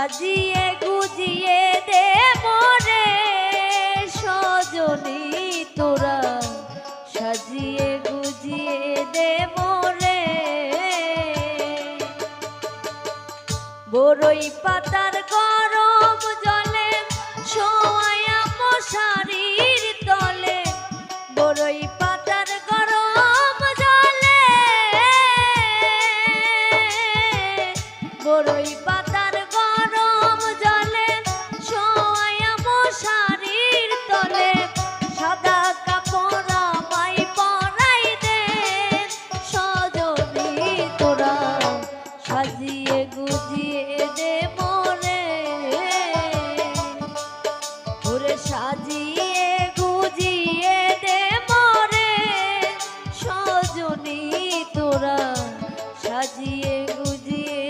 সাজিয়ে গুজিয়ে দে মরে সজনী তোরা। সাজিয়ে গুজিয়ে দে মরে বড়ই পাতার গরম জলে সোয়া মশারির তলে। বড়ই বুঝিয়ে বুঝিয়ে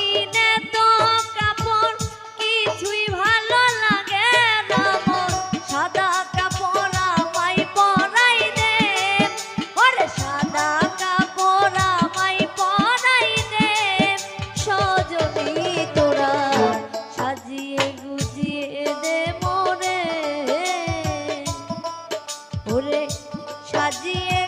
ওরে সাজিয়ে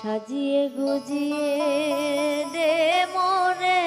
সাজিয়ে গুজিয়ে দে মরে